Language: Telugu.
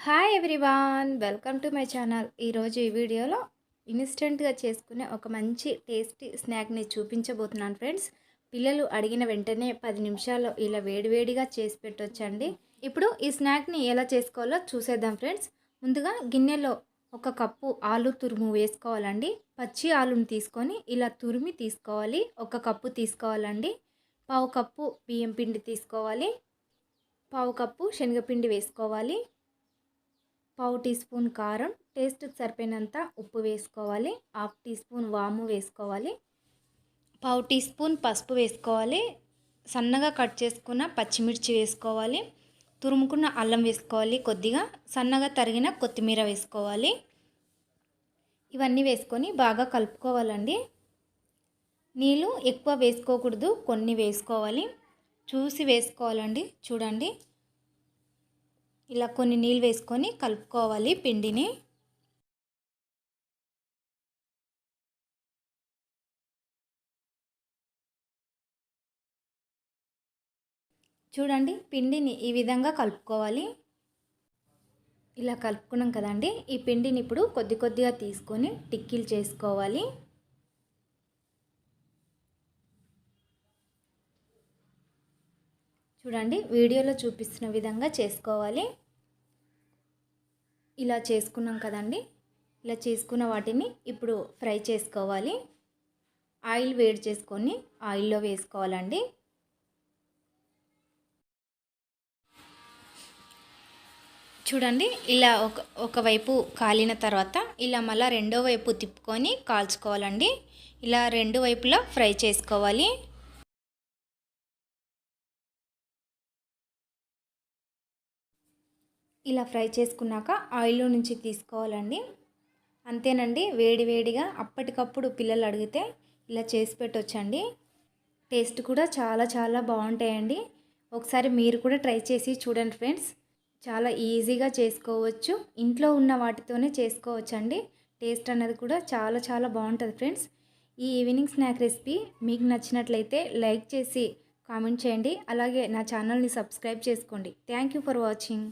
Hi everyone welcome to my channel ఈరోజు ఈ వీడియోలో ఇన్స్టెంట్గా చేసుకునే ఒక మంచి టేస్టీ స్నాక్ని చూపించబోతున్నాను ఫ్రెండ్స్ పిల్లలు అడిగిన వెంటనే పది నిమిషాల్లో ఇలా వేడివేడిగా చేసి పెట్టొచ్చండి. ఇప్పుడు ఈ స్నాక్ని ఎలా చేసుకోవాలో చూసేద్దాం ఫ్రెండ్స్ ముందుగా గిన్నెలో ఒక కప్పు ఆలు తురుము వేసుకోవాలండి. పచ్చి ఆలుని తీసుకొని ఇలా తురిమి తీసుకోవాలి. ఒక కప్పు తీసుకోవాలండి. పావు కప్పు బియ్యం పిండి తీసుకోవాలి. పావు కప్పు శనగపిండి వేసుకోవాలి. పావు టీ స్పూన్ కారం టేస్ట్కి సరిపోయినంత ఉప్పు వేసుకోవాలి హాఫ్ టీ స్పూన్ వాము వేసుకోవాలి పావు టీ స్పూన్ పసుపు వేసుకోవాలి సన్నగా కట్ చేసుకున్న పచ్చిమిర్చి వేసుకోవాలి తురుముకున్న అల్లం వేసుకోవాలి కొద్దిగా సన్నగా తరిగిన కొత్తిమీర వేసుకోవాలి. ఇవన్నీ వేసుకొని బాగా కలుపుకోవాలండి. నీళ్ళు ఎక్కువ వేసుకోకూడదు కొన్ని వేసుకోవాలి. చూసి వేసుకోవాలండి చూడండి. ఇలా కొన్ని నీళ్ళు వేసుకొని కలుపుకోవాలి పిండిని. చూడండి పిండిని ఈ విధంగా కలుపుకోవాలి. ఇలా కలుపుకున్నాం కదండి ఈ పిండిని ఇప్పుడు కొద్ది కొద్దిగా తీసుకొని టిక్కీలు చేసుకోవాలి. చూడండి వీడియోలో చూపిస్తున్న విధంగా చేసుకోవాలి. ఇలా చేసుకున్నాం కదండి. ఇలా చేసుకున్న వాటిని ఇప్పుడు ఫ్రై చేసుకోవాలి. ఆయిల్ వేడి చేసుకొని ఆయిల్లో వేసుకోవాలండి. చూడండి ఇలా ఒక ఒకవైపు కాలిన తర్వాత ఇలా మళ్ళీ రెండో వైపు తిప్పుకొని కాల్చుకోవాలండి. ఇలా రెండు వైపులా ఫ్రై చేసుకోవాలి. ఇలా ఫ్రై చేసుకున్నాక ఆయిల్లో నుంచి తీసుకోవాలండి. అంతేనండి వేడివేడిగా అప్పటికప్పుడు పిల్లలు అడిగితే ఇలా చేసి పెట్టొచ్చండి. టేస్ట్ కూడా చాలా చాలా బాగుంటాయండి. ఒకసారి మీరు కూడా ట్రై చేసి చూడండి ఫ్రెండ్స్. చాలా ఈజీగా చేసుకోవచ్చు. ఇంట్లో ఉన్న వాటితోనే చేసుకోవచ్చండి. టేస్ట్ అన్నది కూడా చాలా చాలా బాగుంటుంది ఫ్రెండ్స్. ఈ ఈవినింగ్ స్నాక్ రెసిపీ మీకు నచ్చినట్లయితే లైక్ చేసి కామెంట్ చేయండి. అలాగే నా ఛానల్ని సబ్స్క్రైబ్ చేసుకోండి. Thank you for watching.